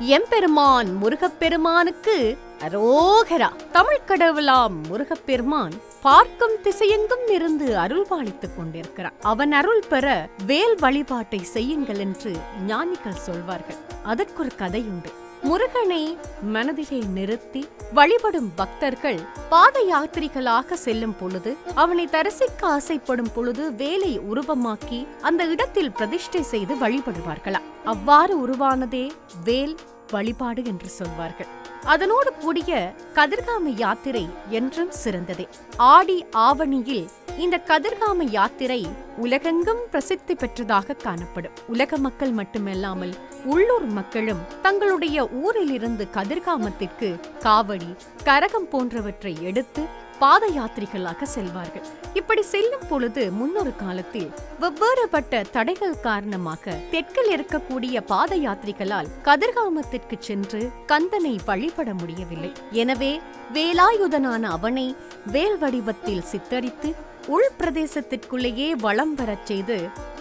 எம்பெருமான் முருகப்பெருமானுக்கு அரோகரா. தமிழ் கடவுளாம் முருகப்பெருமான் பார்க்கும் திசையெங்கும் இருந்து அருள் பாலித்துக் கொண்டிருக்கிறான் அவன் அருள் பெற வேல் வழிபாட்டை செய்யுங்கள் என்று ஞானிகள் சொல்வார்கள். அதற்கொரு கதையுண்டு. முருகனை மனதிலே நிறுத்தி வழிபடும் பக்தர்கள் பாத யாத்திரிகளாக செல்லும் பொழுது அவனை தரிசிக்க ஆசைப்படும் பொழுது வேலை உருவமாக்கி அந்த இடத்தில் பிரதிஷ்டை செய்து வழிபடுவார்களாம். அவ்வாறு உருவானதே வேல் வழிபாடு என்று சொல்வார்கள். அதனோடு கூடிய கதிர்காம யாத்திரை என்றும் சிறந்ததே. ஆடி ஆவணியில் இந்த கதிர்காம யாத்திரை உலகெங்கும் பிரசித்தி பெற்றதாக காணப்படும். உலக மக்கள் மட்டுமல்லாமல் உள்ளூர் மக்களும் தங்களுடைய ஊரிலிருந்து கதிர்காமத்திற்கு காவடி கரகம் போன்றவற்றை எடுத்து பாத யாத்திரைகளாக செல்வார்கள். இப்படி செல்லும் பொழுது முன்னொரு காலத்தில் வெவ்வேறுபட்ட தடைகள் காரணமாக தெற்கில் இருக்கக்கூடிய பாத யாத்திரைகளால் கதிர்காமத்திற்கு சென்று கந்தனை வழிபட முடியவில்லை. எனவே வேலாயுதனான அவனை வேல் வடிவத்தில் சித்தரித்து உள் பிரதேசத்திற்குள்ளேயே வளம் வரச் செய்து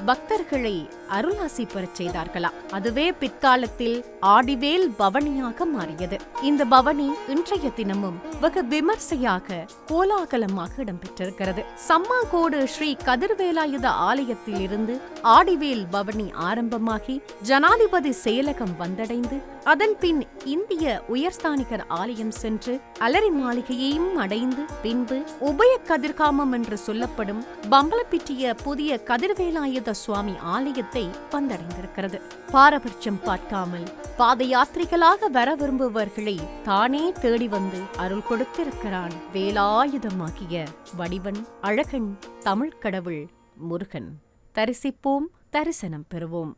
பக்தர்களை அருளாசி பெறச் செய்தார்களாம் அதுவே பிற்காலத்தில் ஆடிவேல் பவனியாக மாறியது. இந்த பவனி இன்றைய தினமும் வெகு விமர்சையாக கோலாகலமாக இடம்பெற்றிருக்கிறது. சம்மாகோடு ஸ்ரீ கதிர்வேலாயுத ஆலயத்தில் இருந்து ஆடிவேல் பவனி ஆரம்பமாகி ஜனாதிபதி செயலகம் வந்தடைந்து அதன் பின் இந்திய உயர்ஸ்தானிகர் ஆலயம் சென்று அலரி மாளிகையையும் அடைந்து பின்பு உபய கதிர்காமம் என்று சொல்லப்படும் பம்பலப்பிட்டிய புதிய கதிர்வேலாயுத சுவாமி ஆலயத்தை வந்தடைந்திருக்கிறது. பாரபட்சம் பார்க்காமல் பாத யாத்திரிகளாக வர விரும்புபவர்களை தானே தேடி வந்து அருள் கொடுத்திருக்கிறான் வேலாயுதமாகிய வடிவன் அழகன் தமிழ்க் கடவுள் முருகன். தரிசிப்போம் தரிசனம் பெறுவோம்.